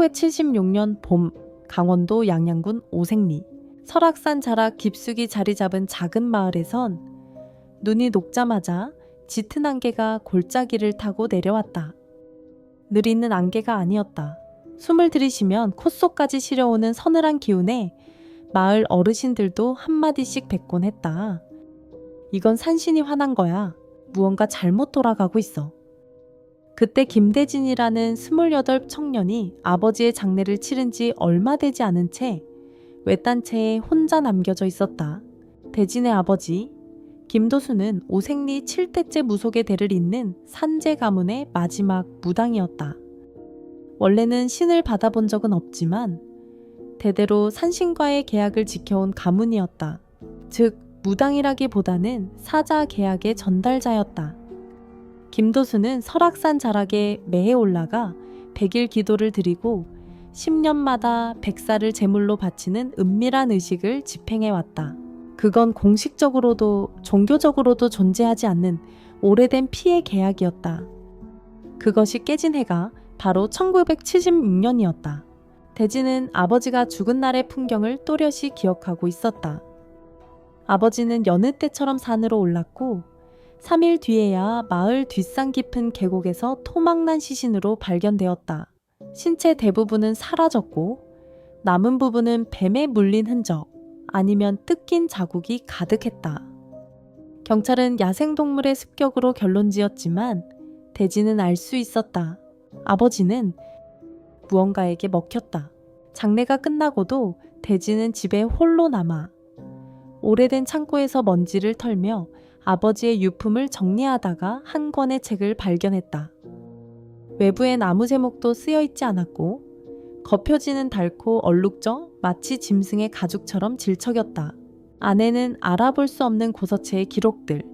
1976년 봄 강원도 양양군 오색리 설악산 자락 깊숙이 자리 잡은 작은 마을에선 눈이 녹자마자 짙은 안개가 골짜기를 타고 내려왔다. 느리는 안개가 아니었다. 숨을 들이쉬면 콧속까지 시려오는 서늘한 기운에 마을 어르신들도 한마디씩 뱉곤 했다. 이건 산신이 화난 거야. 무언가 잘못 돌아가고 있어. 그때 김대진이라는 28 청년이 아버지의 장례를 치른 지 얼마 되지 않은 채 외딴 채에 혼자 남겨져 있었다. 대진의 아버지 김도수는 오색리 7대째 무속의 대를 잇는 산재 가문의 마지막 무당이었다. 원래는 신을 받아본 적은 없지만 대대로 산신과의 계약을 지켜온 가문이었다. 즉 무당이라기보다는 사자 계약의 전달자였다. 김도수는 설악산 자락에 매해 올라가 백일 기도를 드리고 10년마다 백사를 제물로 바치는 은밀한 의식을 집행해 왔다. 그건 공식적으로도 종교적으로도 존재하지 않는 오래된 피해 계약이었다. 그것이 깨진 해가 바로 1976년이었다. 대지는 아버지가 죽은 날의 풍경을 또렷이 기억하고 있었다. 아버지는 여느 때처럼 산으로 올랐고 3일 뒤에야 마을 뒷산 깊은 계곡에서 토막난 시신으로 발견되었다. 신체 대부분은 사라졌고 남은 부분은 뱀에 물린 흔적 아니면 뜯긴 자국이 가득했다. 경찰은 야생동물의 습격으로 결론 지었지만 대지는 알 수 있었다. 아버지는 무언가에게 먹혔다. 장례가 끝나고도 대지는 집에 홀로 남아 오래된 창고에서 먼지를 털며 아버지의 유품을 정리하다가 한 권의 책을 발견했다. 외부엔 아무 제목도 쓰여 있지 않았고 겉표지는 닳고 얼룩져 마치 짐승의 가죽처럼 질척였다. 안에는 알아볼 수 없는 고서체의 기록들,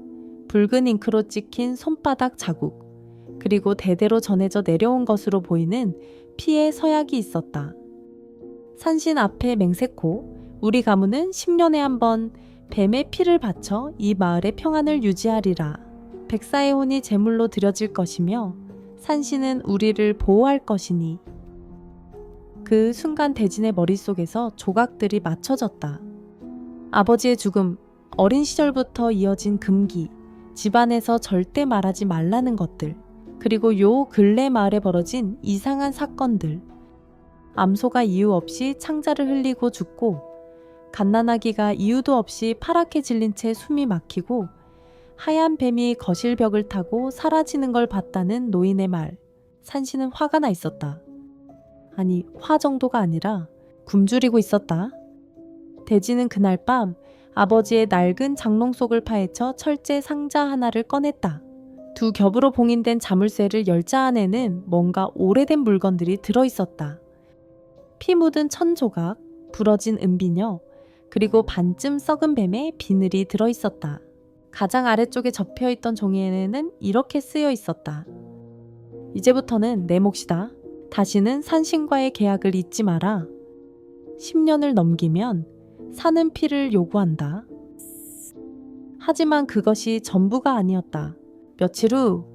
붉은 잉크로 찍힌 손바닥 자국, 그리고 대대로 전해져 내려온 것으로 보이는 피의 서약이 있었다. 산신 앞에 맹세코, 우리 가문은 10년에 한 번 뱀의 피를 바쳐 이 마을의 평안을 유지하리라. 백사의 혼이 제물로 드려질 것이며 산신은 우리를 보호할 것이니. 그 순간 대진의 머릿속에서 조각들이 맞춰졌다. 아버지의 죽음, 어린 시절부터 이어진 금기, 집안에서 절대 말하지 말라는 것들, 그리고 요 근래 마을에 벌어진 이상한 사건들. 암소가 이유 없이 창자를 흘리고 죽고, 갓난아기가 이유도 없이 파랗게 질린 채 숨이 막히고, 하얀 뱀이 거실 벽을 타고 사라지는 걸 봤다는 노인의 말. 산신은 화가 나 있었다. 아니, 화 정도가 아니라 굶주리고 있었다. 대지는 그날 밤 아버지의 낡은 장롱 속을 파헤쳐 철제 상자 하나를 꺼냈다. 두 겹으로 봉인된 자물쇠를 열자 안에는 뭔가 오래된 물건들이 들어 있었다. 피 묻은 천 조각, 부러진 은비녀, 그리고 반쯤 썩은 뱀의 비늘이 들어 있었다. 가장 아래쪽에 접혀 있던 종이에는 이렇게 쓰여 있었다. 이제부터는 내 몫이다. 다시는 산신과의 계약을 잊지 마라. 10년을 넘기면 사는 피를 요구한다. 하지만 그것이 전부가 아니었다. 며칠 후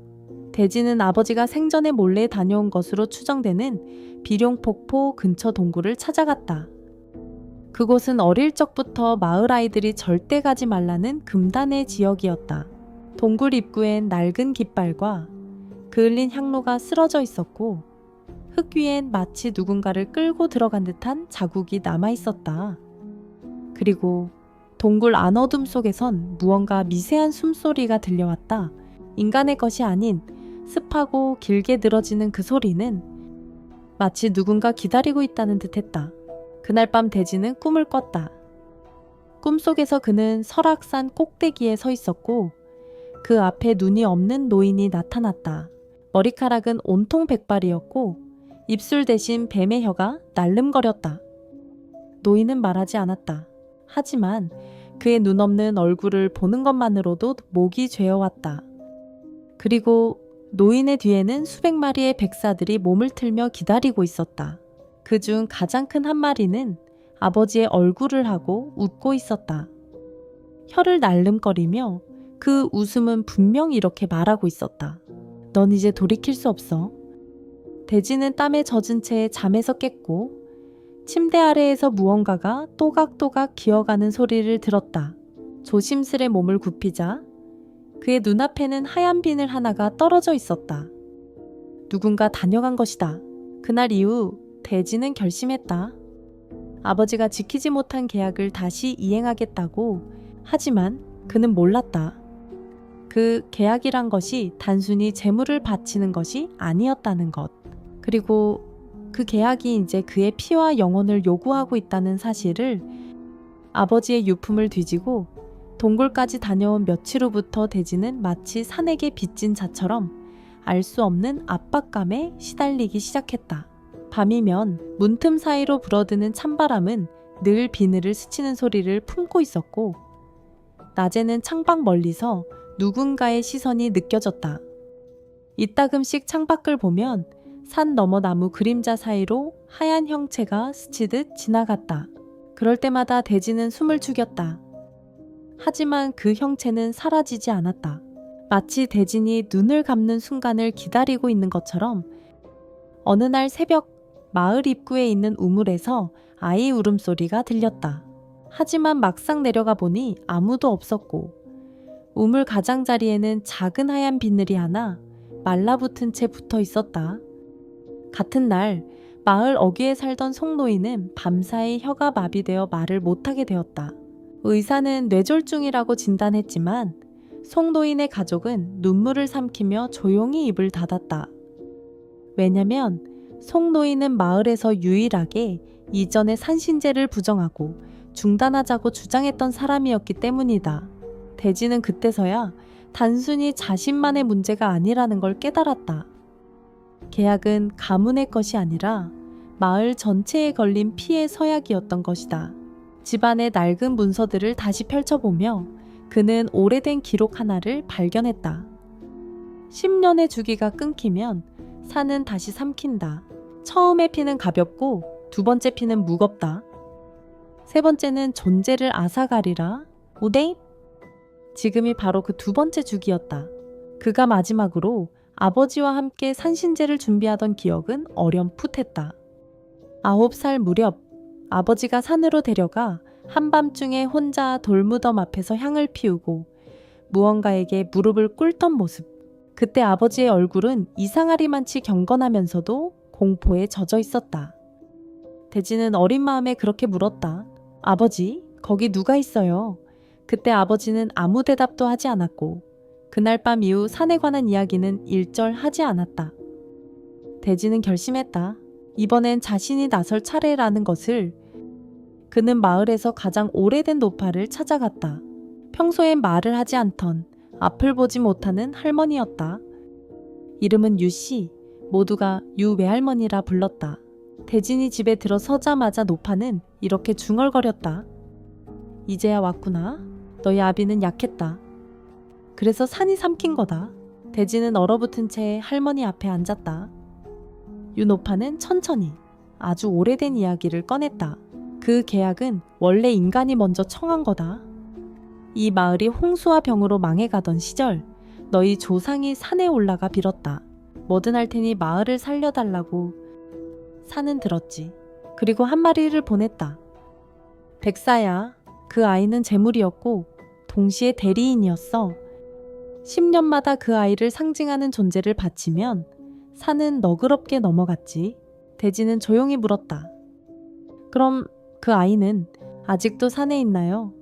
대지는 아버지가 생전에 몰래 다녀온 것으로 추정되는 비룡폭포 근처 동굴을 찾아갔다. 그곳은 어릴 적부터 마을 아이들이 절대 가지 말라는 금단의 지역이었다. 동굴 입구엔 낡은 깃발과 그을린 향로가 쓰러져 있었고 흙 위엔 마치 누군가를 끌고 들어간 듯한 자국이 남아 있었다. 그리고 동굴 안 어둠 속에선 무언가 미세한 숨소리가 들려왔다. 인간의 것이 아닌 습하고 길게 늘어지는 그 소리는 마치 누군가 기다리고 있다는 듯 했다. 그날 밤 대지는 꿈을 꿨다. 꿈속에서 그는 설악산 꼭대기에 서 있었고 그 앞에 눈이 없는 노인이 나타났다. 머리카락은 온통 백발이었고 입술 대신 뱀의 혀가 날름거렸다. 노인은 말하지 않았다. 하지만 그의 눈 없는 얼굴을 보는 것만으로도 목이 죄어왔다. 그리고 노인의 뒤에는 수백 마리의 백사들이 몸을 틀며 기다리고 있었다. 그 중 가장 큰 한 마리는 아버지의 얼굴을 하고 웃고 있었다. 혀를 날름거리며 그 웃음은 분명 이렇게 말하고 있었다. 넌 이제 돌이킬 수 없어. 대진은 땀에 젖은 채 잠에서 깼고 침대 아래에서 무언가가 또각또각 기어가는 소리를 들었다. 조심스레 몸을 굽히자 그의 눈앞에는 하얀 비늘 하나가 떨어져 있었다. 누군가 다녀간 것이다. 그날 이후 대진은 결심했다. 아버지가 지키지 못한 계약을 다시 이행하겠다고 하지만 그는 몰랐다. 그 계약이란 것이 단순히 재물을 바치는 것이 아니었다는 것. 그리고 그 계약이 이제 그의 피와 영혼을 요구하고 있다는 사실을 아버지의 유품을 뒤지고 동굴까지 다녀온 며칠 후부터 대지는 마치 산에게 빚진 자처럼 알 수 없는 압박감에 시달리기 시작했다. 밤이면 문틈 사이로 불어드는 찬바람은 늘 비늘을 스치는 소리를 품고 있었고, 낮에는 창밖 멀리서 누군가의 시선이 느껴졌다. 이따금씩 창밖을 보면 산 너머 나무 그림자 사이로 하얀 형체가 스치듯 지나갔다. 그럴 때마다 대지는 숨을 죽였다. 하지만 그 형체는 사라지지 않았다. 마치 대진이 눈을 감는 순간을 기다리고 있는 것처럼 어느 날 새벽 마을 입구에 있는 우물에서 아이 울음소리가 들렸다. 하지만 막상 내려가 보니 아무도 없었고 우물 가장자리에는 작은 하얀 비늘이 하나 말라붙은 채 붙어 있었다. 같은 날 마을 어귀에 살던 송노인은 밤사이 혀가 마비되어 말을 못하게 되었다. 의사는 뇌졸중이라고 진단했지만 송노인의 가족은 눈물을 삼키며 조용히 입을 닫았다. 왜냐면 송노인은 마을에서 유일하게 이전의 산신제를 부정하고 중단하자고 주장했던 사람이었기 때문이다. 대지는 그때서야 단순히 자신만의 문제가 아니라는 걸 깨달았다. 계약은 가문의 것이 아니라 마을 전체에 걸린 피해 서약이었던 것이다. 집안의 낡은 문서들을 다시 펼쳐보며 그는 오래된 기록 하나를 발견했다. 10년의 주기가 끊기면 산은 다시 삼킨다. 처음의 피는 가볍고 두 번째 피는 무겁다. 세 번째는 존재를 앗아가리라. 오데이? 지금이 바로 그 두 번째 주기였다. 그가 마지막으로 아버지와 함께 산신제를 준비하던 기억은 어렴풋했다. 아홉 살 무렵 아버지가 산으로 데려가 한밤중에 혼자 돌무덤 앞에서 향을 피우고 무언가에게 무릎을 꿇던 모습. 그때 아버지의 얼굴은 이상하리만치 경건하면서도 공포에 젖어 있었다. 대지는 어린 마음에 그렇게 물었다. 아버지, 거기 누가 있어요? 그때 아버지는 아무 대답도 하지 않았고 그날 밤 이후 산에 관한 이야기는 일절 하지 않았다. 대지는 결심했다. 이번엔 자신이 나설 차례라는 것을 그는 마을에서 가장 오래된 노파를 찾아갔다. 평소엔 말을 하지 않던 앞을 보지 못하는 할머니였다. 이름은 유씨, 모두가 유 외할머니라 불렀다. 대진이 집에 들어서자마자 노파는 이렇게 중얼거렸다. 이제야 왔구나. 너희 아비는 약했다. 그래서 산이 삼킨 거다. 대진은 얼어붙은 채 할머니 앞에 앉았다. 유노파는 천천히 아주 오래된 이야기를 꺼냈다. 그 계약은 원래 인간이 먼저 청한 거다. 이 마을이 홍수와 병으로 망해가던 시절 너희 조상이 산에 올라가 빌었다. 뭐든 할 테니 마을을 살려달라고 산은 들었지. 그리고 한 마리를 보냈다. 백사야. 그 아이는 재물이었고 동시에 대리인이었어. 10년마다 그 아이를 상징하는 존재를 바치면 산은 너그럽게 넘어갔지. 대지는 조용히 물었다. 그럼 그 아이는 아직도 산에 있나요?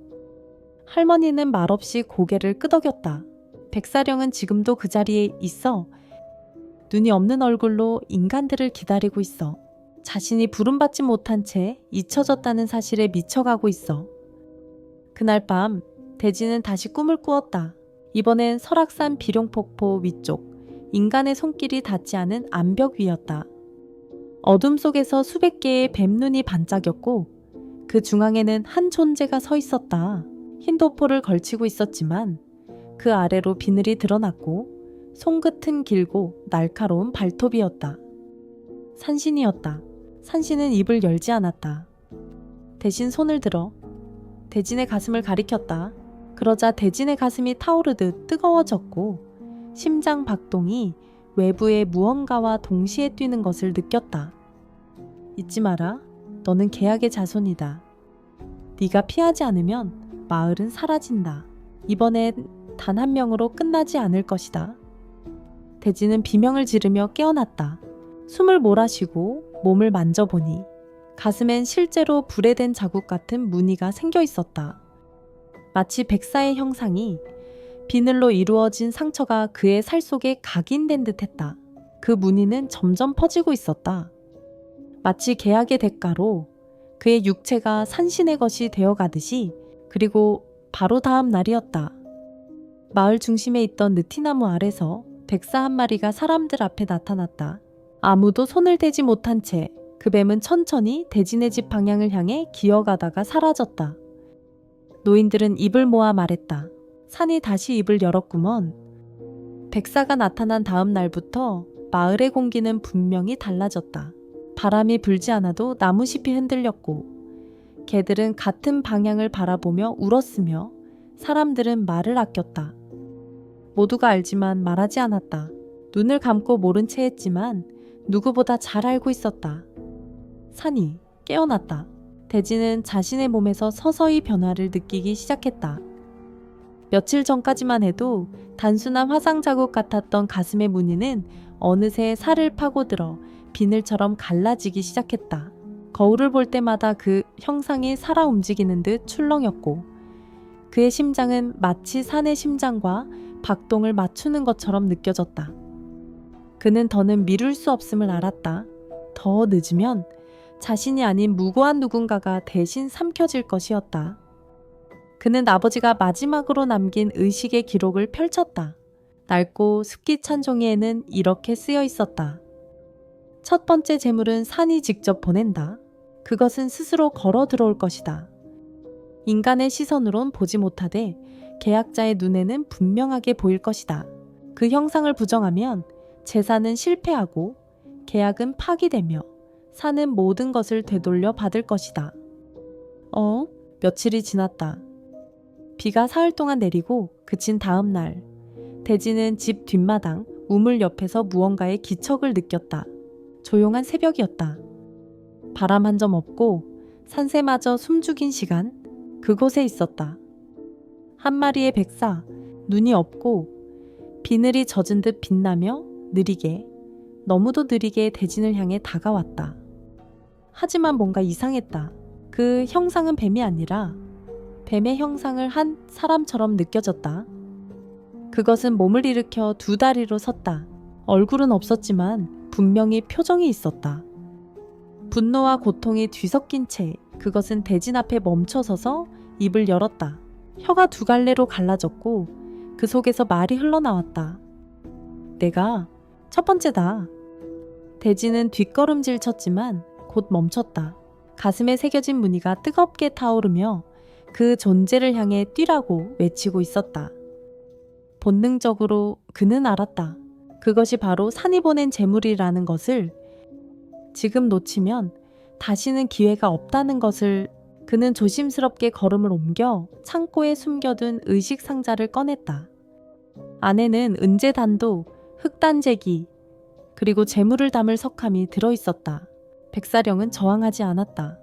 할머니는 말없이 고개를 끄덕였다. 백사령은 지금도 그 자리에 있어. 눈이 없는 얼굴로 인간들을 기다리고 있어. 자신이 부름받지 못한 채 잊혀졌다는 사실에 미쳐가고 있어. 그날 밤 대지는 다시 꿈을 꾸었다. 이번엔 설악산 비룡폭포 위쪽 인간의 손길이 닿지 않은 암벽 위였다. 어둠 속에서 수백 개의 뱀눈이 반짝였고 그 중앙에는 한 존재가 서 있었다. 흰 도포를 걸치고 있었지만 그 아래로 비늘이 드러났고 손끝은 길고 날카로운 발톱이었다. 산신이었다. 산신은 입을 열지 않았다. 대신 손을 들어 대진의 가슴을 가리켰다. 그러자 대진의 가슴이 타오르듯 뜨거워졌고 심장 박동이 외부의 무언가와 동시에 뛰는 것을 느꼈다. 잊지 마라. 너는 계약의 자손이다. 네가 피하지 않으면 마을은 사라진다. 이번엔 단 한 명으로 끝나지 않을 것이다. 대지는 비명을 지르며 깨어났다. 숨을 몰아쉬고 몸을 만져보니 가슴엔 실제로 불에 댄 자국 같은 무늬가 생겨 있었다. 마치 백사의 형상이 비늘로 이루어진 상처가 그의 살 속에 각인된 듯 했다. 그 무늬는 점점 퍼지고 있었다. 마치 계약의 대가로 그의 육체가 산신의 것이 되어 가듯이 그리고 바로 다음 날이었다. 마을 중심에 있던 느티나무 아래서 백사 한 마리가 사람들 앞에 나타났다. 아무도 손을 대지 못한 채 그 뱀은 천천히 대진의 집 방향을 향해 기어가다가 사라졌다. 노인들은 입을 모아 말했다. 산이 다시 입을 열었구먼. 백사가 나타난 다음 날부터 마을의 공기는 분명히 달라졌다. 바람이 불지 않아도 나무잎이 흔들렸고, 개들은 같은 방향을 바라보며 울었으며, 사람들은 말을 아꼈다. 모두가 알지만 말하지 않았다. 눈을 감고 모른 채 했지만 누구보다 잘 알고 있었다. 산이 깨어났다. 대지는 자신의 몸에서 서서히 변화를 느끼기 시작했다. 며칠 전까지만 해도 단순한 화상 자국 같았던 가슴의 무늬는 어느새 살을 파고들어 비늘처럼 갈라지기 시작했다. 거울을 볼 때마다 그 형상이 살아 움직이는 듯 출렁였고 그의 심장은 마치 산의 심장과 박동을 맞추는 것처럼 느껴졌다. 그는 더는 미룰 수 없음을 알았다. 더 늦으면 자신이 아닌 무고한 누군가가 대신 삼켜질 것이었다. 그는 아버지가 마지막으로 남긴 의식의 기록을 펼쳤다. 낡고 습기 찬 종이에는 이렇게 쓰여 있었다. 첫 번째 재물은 산이 직접 보낸다. 그것은 스스로 걸어 들어올 것이다. 인간의 시선으론 보지 못하되 계약자의 눈에는 분명하게 보일 것이다. 그 형상을 부정하면 재산은 실패하고 계약은 파기되며 사는 모든 것을 되돌려 받을 것이다. 어? 며칠이 지났다. 비가 사흘 동안 내리고 그친 다음 날, 대지는 집 뒷마당 우물 옆에서 무언가의 기척을 느꼈다. 조용한 새벽이었다. 바람 한 점 없고 산새마저 숨죽인 시간 그곳에 있었다. 한 마리의 백사, 눈이 없고 비늘이 젖은 듯 빛나며 느리게, 너무도 느리게 대진을 향해 다가왔다. 하지만 뭔가 이상했다. 그 형상은 뱀이 아니라 뱀의 형상을 한 사람처럼 느껴졌다. 그것은 몸을 일으켜 두 다리로 섰다. 얼굴은 없었지만 분명히 표정이 있었다. 분노와 고통이 뒤섞인 채 그것은 대진 앞에 멈춰서서 입을 열었다. 혀가 두 갈래로 갈라졌고 그 속에서 말이 흘러나왔다. 내가 첫 번째다. 대진은 뒷걸음질 쳤지만 곧 멈췄다. 가슴에 새겨진 무늬가 뜨겁게 타오르며 그 존재를 향해 뛰라고 외치고 있었다. 본능적으로 그는 알았다. 그것이 바로 산이 보낸 재물이라는 것을 지금 놓치면 다시는 기회가 없다는 것을 그는 조심스럽게 걸음을 옮겨 창고에 숨겨둔 의식 상자를 꺼냈다. 안에는 은재단도, 흑단재기, 그리고 재물을 담을 석함이 들어 있었다. 백사령은 저항하지 않았다.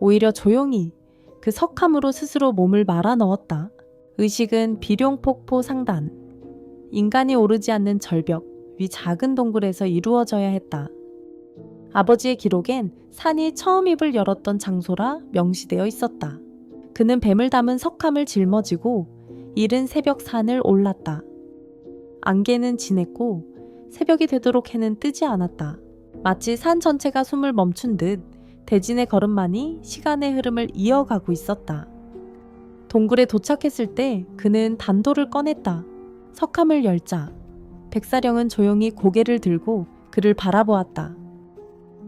오히려 조용히 그 석함으로 스스로 몸을 말아 넣었다. 의식은 비룡폭포 상단, 인간이 오르지 않는 절벽 위 작은 동굴에서 이루어져야 했다. 아버지의 기록엔 산이 처음 입을 열었던 장소라 명시되어 있었다. 그는 뱀을 담은 석함을 짊어지고 이른 새벽 산을 올랐다. 안개는 진했고 새벽이 되도록 해는 뜨지 않았다. 마치 산 전체가 숨을 멈춘 듯 대진의 걸음만이 시간의 흐름을 이어가고 있었다. 동굴에 도착했을 때 그는 단도를 꺼냈다. 석함을 열자 백사령은 조용히 고개를 들고 그를 바라보았다.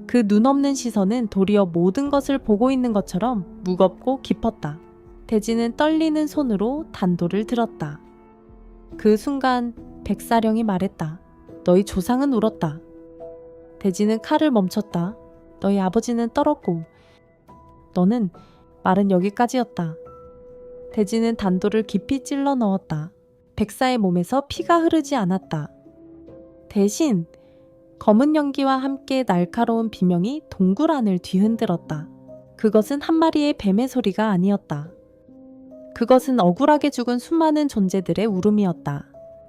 그 눈없는 시선은 도리어 모든 것을 보고 있는 것처럼 무겁고 깊었다. 대지는 떨리는 손으로 단도를 들었다. 그 순간 백사령이 말했다. 너희 조상은 울었다. 대지는 칼을 멈췄다. 너희 아버지는 떨었고, 너는 말은 여기까지였다. 대지는 단도를 깊이 찔러 넣었다. 백사의 몸에서 피가 흐르지 않았다. 대신 검은 연기와 함께 날카로운 비명이 동굴 안을 뒤흔들었다. 그것은 한 마리의 뱀의 소리가 아니었다. 그것은 억울하게 죽은 수많은 존재들의 울음이었다.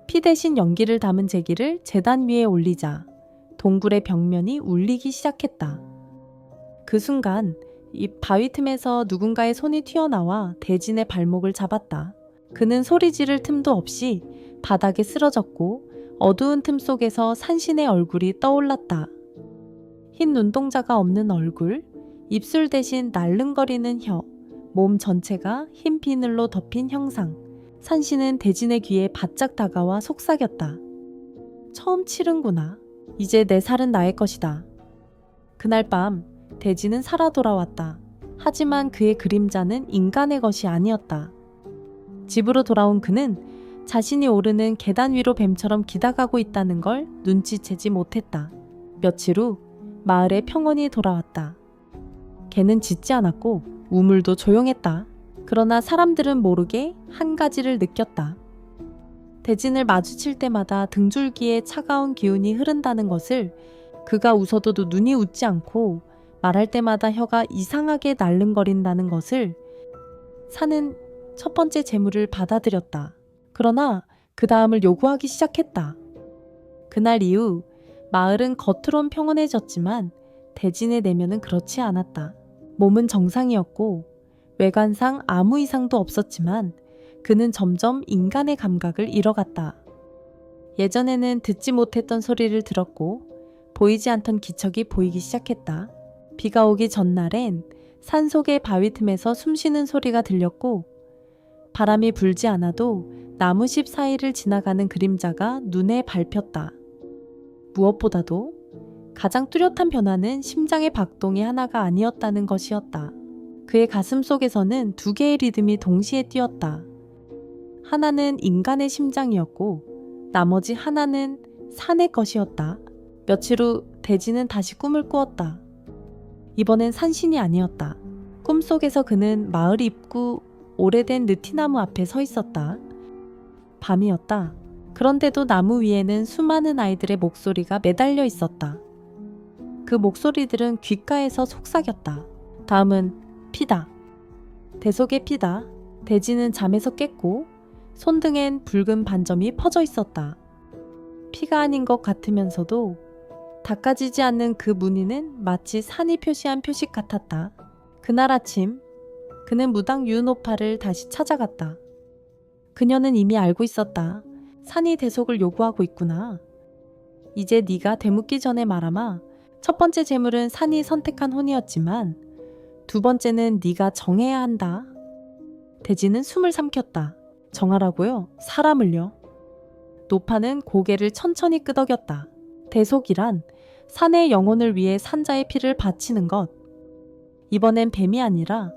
피 대신 연기를 담은 제기를 재단 위에 올리자 동굴의 벽면이 울리기 시작했다. 그 순간 이 바위 틈에서 누군가의 손이 튀어나와 대진의 발목을 잡았다. 그는 소리 지를 틈도 없이 바닥에 쓰러졌고 어두운 틈 속에서 산신의 얼굴이 떠올랐다. 흰 눈동자가 없는 얼굴, 입술 대신 날름거리는 혀, 몸 전체가 흰 비늘로 덮인 형상. 산신은 대진의 귀에 바짝 다가와 속삭였다. 처음 치른구나. 이제 내 살은 나의 것이다. 그날 밤 대진은 살아 돌아왔다. 하지만 그의 그림자는 인간의 것이 아니었다. 집으로 돌아온 그는 자신이 오르는 계단 위로 뱀처럼 기다가고 있다는 걸 눈치채지 못했다. 며칠 후 마을에 평온이 돌아왔다. 개는 짖지 않았고 우물도 조용했다. 그러나 사람들은 모르게 한 가지를 느꼈다. 대진을 마주칠 때마다 등줄기에 차가운 기운이 흐른다는 것을 그가 웃어도 눈이 웃지 않고 말할 때마다 혀가 이상하게 날름거린다는 것을 사는 첫 번째 재물을 받아들였다. 그러나 그 다음을 요구하기 시작했다. 그날 이후 마을은 겉으론 평온해졌지만 대진의 내면은 그렇지 않았다. 몸은 정상이었고 외관상 아무 이상도 없었지만 그는 점점 인간의 감각을 잃어갔다. 예전에는 듣지 못했던 소리를 들었고 보이지 않던 기척이 보이기 시작했다. 비가 오기 전날엔 산 속의 바위 틈에서 숨쉬는 소리가 들렸고 바람이 불지 않아도 나무십 사이를 지나가는 그림자가 눈에 밟혔다. 무엇보다도 가장 뚜렷한 변화는 심장의 박동이 하나가 아니었다는 것이었다. 그의 가슴 속에서는 두 개의 리듬이 동시에 뛰었다. 하나는 인간의 심장이었고 나머지 하나는 산의 것이었다. 며칠 후 대지는 다시 꿈을 꾸었다. 이번엔 산신이 아니었다. 꿈속에서 그는 마을 입구 오래된 느티나무 앞에 서 있었다. 밤이었다. 그런데도 나무 위에는 수많은 아이들의 목소리가 매달려 있었다. 그 목소리들은 귓가에서 속삭였다. 다음은 피다. 대속의 피다. 대지는 잠에서 깼고 손등엔 붉은 반점이 퍼져 있었다. 피가 아닌 것 같으면서도 닦아지지 않는 그 무늬는 마치 산이 표시한 표식 같았다. 그날 아침 그는 무당 유노파를 다시 찾아갔다. 그녀는 이미 알고 있었다. 산이 대속을 요구하고 있구나. 이제 네가 되묻기 전에 말아마. 첫 번째 재물은 산이 선택한 혼이었지만 두 번째는 네가 정해야 한다. 대지는 숨을 삼켰다. 정하라고요? 사람을요? 노파는 고개를 천천히 끄덕였다. 대속이란 산의 영혼을 위해 산자의 피를 바치는 것. 이번엔 뱀이 아니라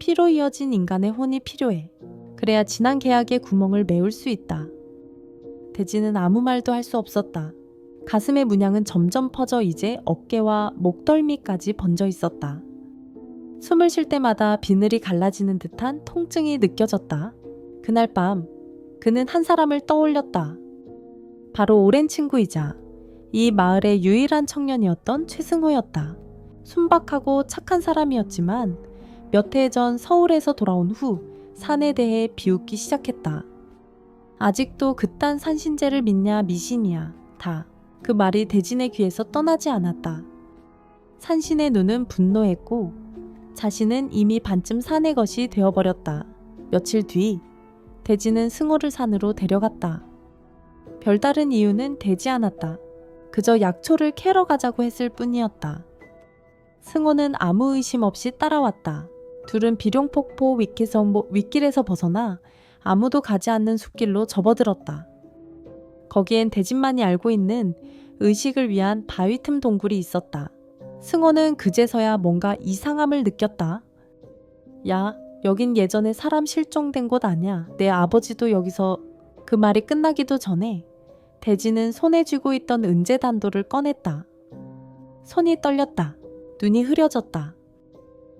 피로 이어진 인간의 혼이 필요해. 그래야 지난 계약의 구멍을 메울 수 있다. 대지는 아무 말도 할 수 없었다. 가슴의 문양은 점점 퍼져 이제 어깨와 목덜미까지 번져 있었다. 숨을 쉴 때마다 비늘이 갈라지는 듯한 통증이 느껴졌다. 그날 밤 그는 한 사람을 떠올렸다. 바로 오랜 친구이자 이 마을의 유일한 청년이었던 최승호였다. 순박하고 착한 사람이었지만 몇 해 전 서울에서 돌아온 후 산에 대해 비웃기 시작했다. 아직도 그딴 산신제를 믿냐 미신이야. 다. 그 말이 대진의 귀에서 떠나지 않았다. 산신의 눈은 분노했고 자신은 이미 반쯤 산의 것이 되어버렸다. 며칠 뒤 대진은 승호를 산으로 데려갔다. 별다른 이유는 되지 않았다. 그저 약초를 캐러 가자고 했을 뿐이었다. 승호는 아무 의심 없이 따라왔다. 둘은 비룡폭포 윗길에서, 벗어나 아무도 가지 않는 숲길로 접어들었다. 거기엔 대진만이 알고 있는 의식을 위한 바위 틈 동굴이 있었다. 승호는 그제서야 뭔가 이상함을 느꼈다. 야, 여긴 예전에 사람 실종된 곳 아냐. 내 아버지도 여기서 그 말이 끝나기도 전에 대지는 손에 쥐고 있던 은재 단도를 꺼냈다. 손이 떨렸다. 눈이 흐려졌다.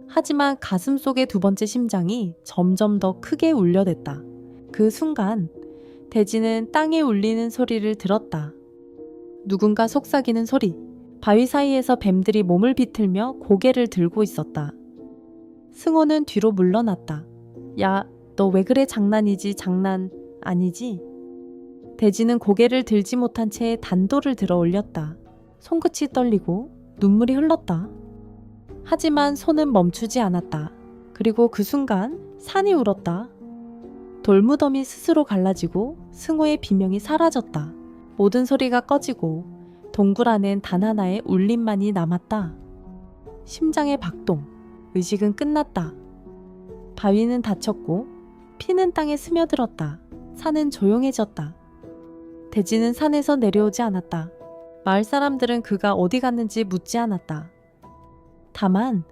하지만 가슴 속의 두 번째 심장이 점점 더 크게 울려댔다. 그 순간 대지는 땅에 울리는 소리를 들었다. 누군가 속삭이는 소리. 바위 사이에서 뱀들이 몸을 비틀며 고개를 들고 있었다. 승호는 뒤로 물러났다. 야, 너 왜 그래 장난이지 장난 아니지? 돼지는 고개를 들지 못한 채 단도를 들어 올렸다. 손끝이 떨리고 눈물이 흘렀다. 하지만 손은 멈추지 않았다. 그리고 그 순간 산이 울었다. 돌무덤이 스스로 갈라지고 승호의 비명이 사라졌다. 모든 소리가 꺼지고 동굴 안엔 단 하나의 울림만이 남았다. 심장의 박동, 의식은 끝났다. 바위는 닫혔고 피는 땅에 스며들었다. 산은 조용해졌다. 돼지는 산에서 내려오지 않았다. 마을 사람들은 그가 어디 갔는지 묻지 않았다. 다만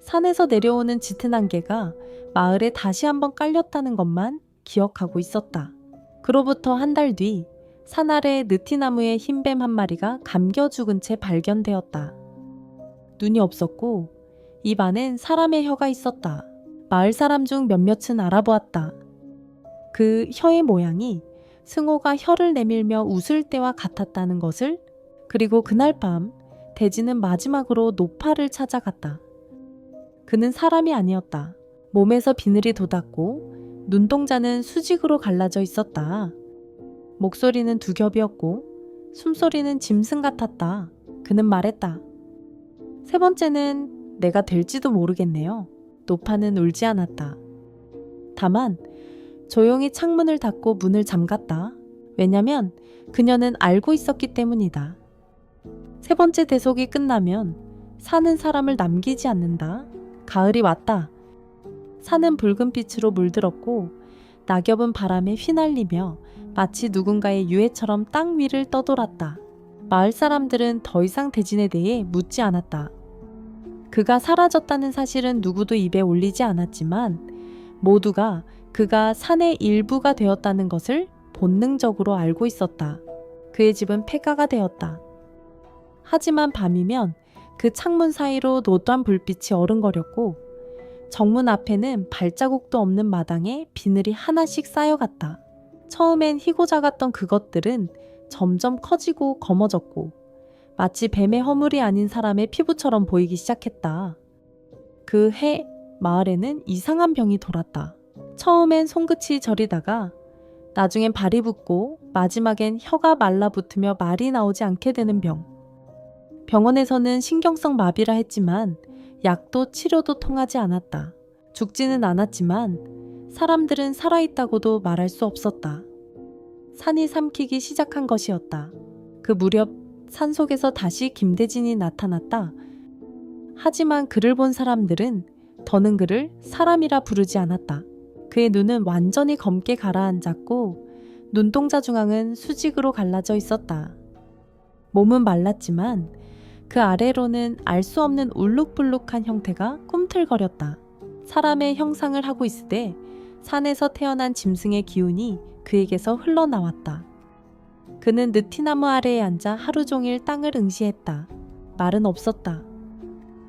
산에서 내려오는 짙은 안개가 마을에 다시 한번 깔렸다는 것만 기억하고 있었다. 그로부터 한 달 뒤 산 아래 느티나무에 흰뱀 한 마리가 감겨 죽은 채 발견되었다. 눈이 없었고 입 안엔 사람의 혀가 있었다. 마을 사람 중 몇몇은 알아보았다. 그 혀의 모양이 승호가 혀를 내밀며 웃을 때와 같았다는 것을 그리고 그날 밤 돼지는 마지막으로 노파를 찾아갔다. 그는 사람이 아니었다. 몸에서 비늘이 돋았고 눈동자는 수직으로 갈라져 있었다. 목소리는 두 겹이었고 숨소리는 짐승 같았다. 그는 말했다. 세 번째는 내가 될지도 모르겠네요. 노파는 울지 않았다. 다만 조용히 창문을 닫고 문을 잠갔다. 왜냐면 그녀는 알고 있었기 때문이다. 세 번째 대속이 끝나면 사는 사람을 남기지 않는다. 가을이 왔다. 산은 붉은 빛으로 물들었고 낙엽은 바람에 휘날리며 마치 누군가의 유해처럼 땅 위를 떠돌았다. 마을 사람들은 더 이상 대진에 대해 묻지 않았다. 그가 사라졌다는 사실은 누구도 입에 올리지 않았지만 모두가 그가 산의 일부가 되었다는 것을 본능적으로 알고 있었다. 그의 집은 폐가가 되었다. 하지만 밤이면 그 창문 사이로 노던 불빛이 어른거렸고 정문 앞에는 발자국도 없는 마당에 비늘이 하나씩 쌓여갔다. 처음엔 희고 작았던 그것들은 점점 커지고 검어졌고 마치 뱀의 허물이 아닌 사람의 피부처럼 보이기 시작했다. 그 해 마을에는 이상한 병이 돌았다. 처음엔 손끝이 저리다가 나중엔 발이 붓고 마지막엔 혀가 말라붙으며 말이 나오지 않게 되는 병. 병원에서는 신경성 마비라 했지만 약도 치료도 통하지 않았다. 죽지는 않았지만 사람들은 살아있다고도 말할 수 없었다. 산이 삼키기 시작한 것이었다. 그 무렵 산 속에서 다시 김대진이 나타났다. 하지만 그를 본 사람들은 더는 그를 사람이라 부르지 않았다. 그의 눈은 완전히 검게 가라앉았고 눈동자 중앙은 수직으로 갈라져 있었다. 몸은 말랐지만 그 아래로는 알 수 없는 울룩불룩한 형태가 꿈틀거렸다. 사람의 형상을 하고 때 산에서 태어난 짐승의 기운이 그에게서 흘러나왔다. 그는 느티나무 아래에 앉아 하루 종일 땅을 응시했다. 말은 없었다.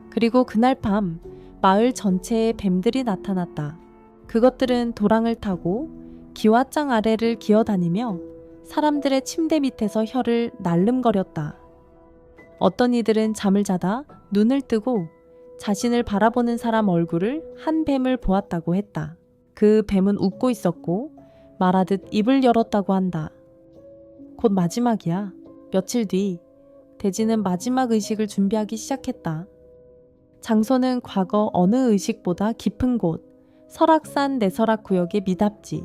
그리고 그날 밤 마을 전체에 뱀들이 나타났다. 그것들은 도랑을 타고 기와장 아래를 기어다니며 사람들의 침대 밑에서 혀를 날름거렸다. 어떤 이들은 잠을 자다 눈을 뜨고 자신을 바라보는 사람 얼굴을 한 뱀을 보았다고 했다. 그 뱀은 웃고 있었고 말하듯 입을 열었다고 한다. 곧 마지막이야. 며칠 뒤 대지는 마지막 의식을 준비하기 시작했다. 장소는 과거 어느 의식보다 깊은 곳, 설악산 내설악 구역의 미답지,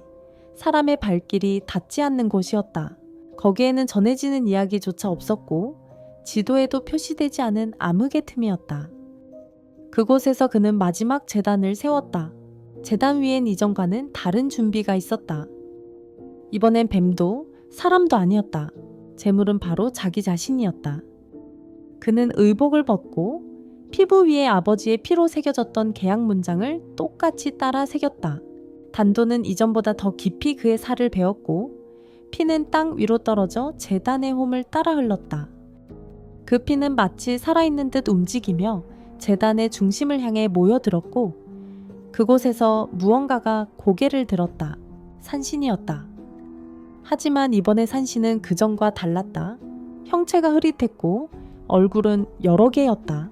사람의 발길이 닿지 않는 곳이었다. 거기에는 전해지는 이야기조차 없었고, 지도에도 표시되지 않은 암흑의 틈이었다. 그곳에서 그는 마지막 재단을 세웠다. 재단 위엔 이전과는 다른 준비가 있었다. 이번엔 뱀도 사람도 아니었다. 재물은 바로 자기 자신이었다. 그는 의복을 벗고 피부 위에 아버지의 피로 새겨졌던 계약 문장을 똑같이 따라 새겼다. 단도는 이전보다 더 깊이 그의 살을 베었고 피는 땅 위로 떨어져 재단의 홈을 따라 흘렀다. 그 피는 마치 살아있는 듯 움직이며 재단의 중심을 향해 모여들었고 그곳에서 무언가가 고개를 들었다. 산신이었다. 하지만 이번의 산신은 그전과 달랐다. 형체가 흐릿했고 얼굴은 여러 개였다.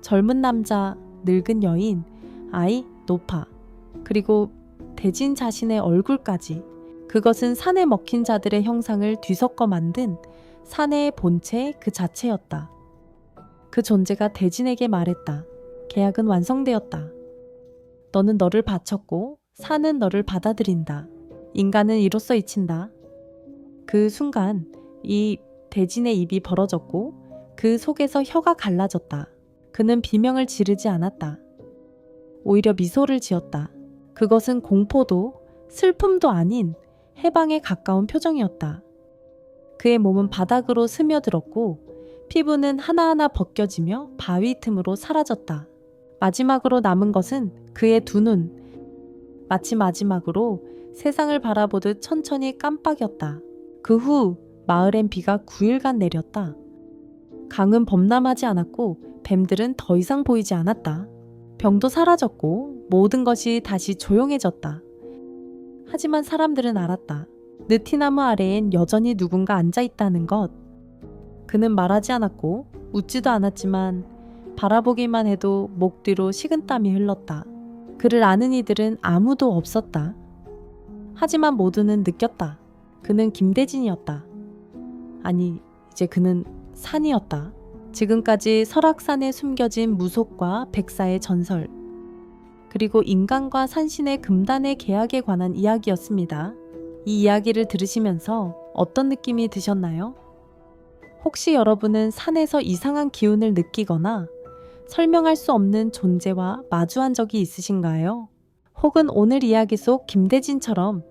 젊은 남자, 늙은 여인, 아이, 노파, 그리고 대진 자신의 얼굴까지. 그것은 산에 먹힌 자들의 형상을 뒤섞어 만든 사내의 본체 그 자체였다. 그 존재가 대진에게 말했다. 계약은 완성되었다. 너는 너를 바쳤고 산은 너를 받아들인다. 인간은 이로써 잊힌다. 그 순간 이 대진의 입이 벌어졌고 그 속에서 혀가 갈라졌다. 그는 비명을 지르지 않았다. 오히려 미소를 지었다. 그것은 공포도 슬픔도 아닌 해방에 가까운 표정이었다. 그의 몸은 바닥으로 스며들었고 피부는 하나하나 벗겨지며 바위 틈으로 사라졌다. 마지막으로 남은 것은 그의 두 눈. 마치 마지막으로 세상을 바라보듯 천천히 깜빡였다. 그 후 마을엔 비가 9일간 내렸다. 강은 범람하지 않았고 뱀들은 더 이상 보이지 않았다. 병도 사라졌고 모든 것이 다시 조용해졌다. 하지만 사람들은 알았다. 느티나무 아래엔 여전히 누군가 앉아 있다는 것. 그는 말하지 않았고 웃지도 않았지만 바라보기만 해도 목 뒤로 식은땀이 흘렀다. 그를 아는 이들은 아무도 없었다. 하지만 모두는 느꼈다. 그는 김대진이었다. 아니, 이제 그는 산이었다. 지금까지 설악산에 숨겨진 무속과 백사의 전설, 그리고 인간과 산신의 금단의 계약에 관한 이야기였습니다. 이 이야기를 들으시면서 어떤 느낌이 드셨나요? 혹시 여러분은 산에서 이상한 기운을 느끼거나 설명할 수 없는 존재와 마주한 적이 있으신가요? 혹은 오늘 이야기 속 김대진처럼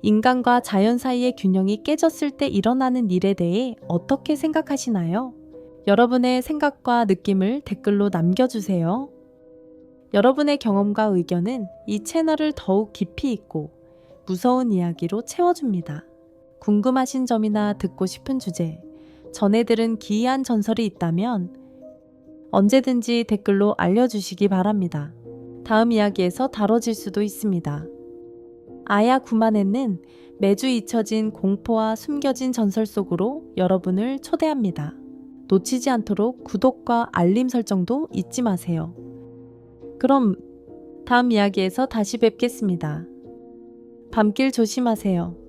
인간과 자연 사이의 균형이 깨졌을 때 일어나는 일에 대해 어떻게 생각하시나요? 여러분의 생각과 느낌을 댓글로 남겨주세요. 여러분의 경험과 의견은 이 채널을 더욱 깊이 있고 무서운 이야기로 채워줍니다. 궁금하신 점이나 듣고 싶은 주제, 전해 들은 기이한 전설이 있다면 언제든지 댓글로 알려주시기 바랍니다. 다음 이야기에서 다뤄질 수도 있습니다. 아야 구만에는 매주 잊혀진 공포와 숨겨진 전설 속으로 여러분을 초대합니다. 놓치지 않도록 구독과 알림 설정도 잊지 마세요. 그럼 다음 이야기에서 다시 뵙겠습니다. 밤길 조심하세요.